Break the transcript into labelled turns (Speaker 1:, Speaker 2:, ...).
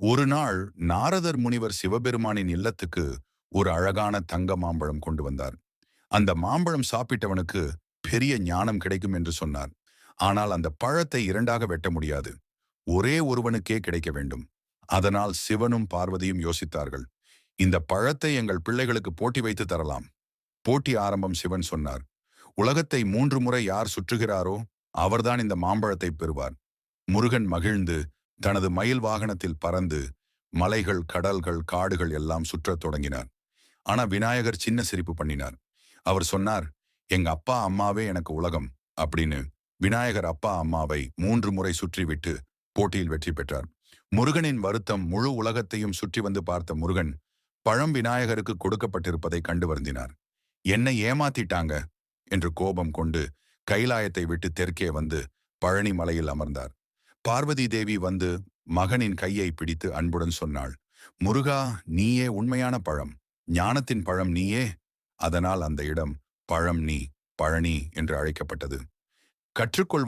Speaker 1: ஒரு நாள் நாரதர் முனிவர் சிவபெருமானின் இல்லத்துக்கு ஒரு அழகான தங்க மாம்பழம் கொண்டு வந்தார். அந்த மாம்பழம் சாப்பிட்டவனுக்கு பெரிய ஞானம் கிடைக்கும் என்று சொன்னார். ஆனால் அந்த பழத்தை இரண்டாக வெட்ட முடியாது. ஒரே ஒருவனுக்கே கிடைக்க வேண்டும். அதனால் சிவனும் பார்வதியும் யோசித்தார்கள். இந்த பழத்தை எங்கள் பிள்ளைகளுக்கு போட்டி வைத்து தரலாம். போட்டி ஆரம்பம் சிவன் சொன்னார். உலகத்தை மூன்று முறை யார் சுற்றுகிறாரோ அவர்தான் இந்த மாம்பழத்தை பெறுவார். முருகன் மகிழ்ந்து தனது மயில் வாகனத்தில் பறந்து மலைகள் கடல்கள் காடுகள் எல்லாம் சுற்றத் தொடங்கினார். ஆனா விநாயகர் சின்ன சிரிப்பு பண்ணினார். அவர் சொன்னார் எங்க அப்பா அம்மாவே எனக்கு உலகம் அப்படின்னு விநாயகர் அப்பா அம்மாவை மூன்று முறை சுற்றிவிட்டு போட்டியில் வெற்றி பெற்றார். முருகனின் வருத்தம் முழு உலகத்தையும் சுற்றி வந்து பார்த்த முருகன் பழம் விநாயகருக்கு கொடுக்கப்பட்டிருப்பதை கண்டு வருந்தினார். என்னை ஏமாத்திட்டாங்க என்று கோபம் கொண்டு கைலாயத்தை விட்டு தெற்கே வந்து பழனி மலையில் அமர்ந்தார். பார்வதி தேவி வந்து மகனின் கையை பிடித்து அன்புடன் சொன்னாள் முருகா நீயே உண்மையான பழம். ஞானத்தின் பழம் நீயே. அதனால் அந்த இடம் பழம் நீ பழனி என்று அழைக்கப்பட்டது. கற்றுக்கொள்வது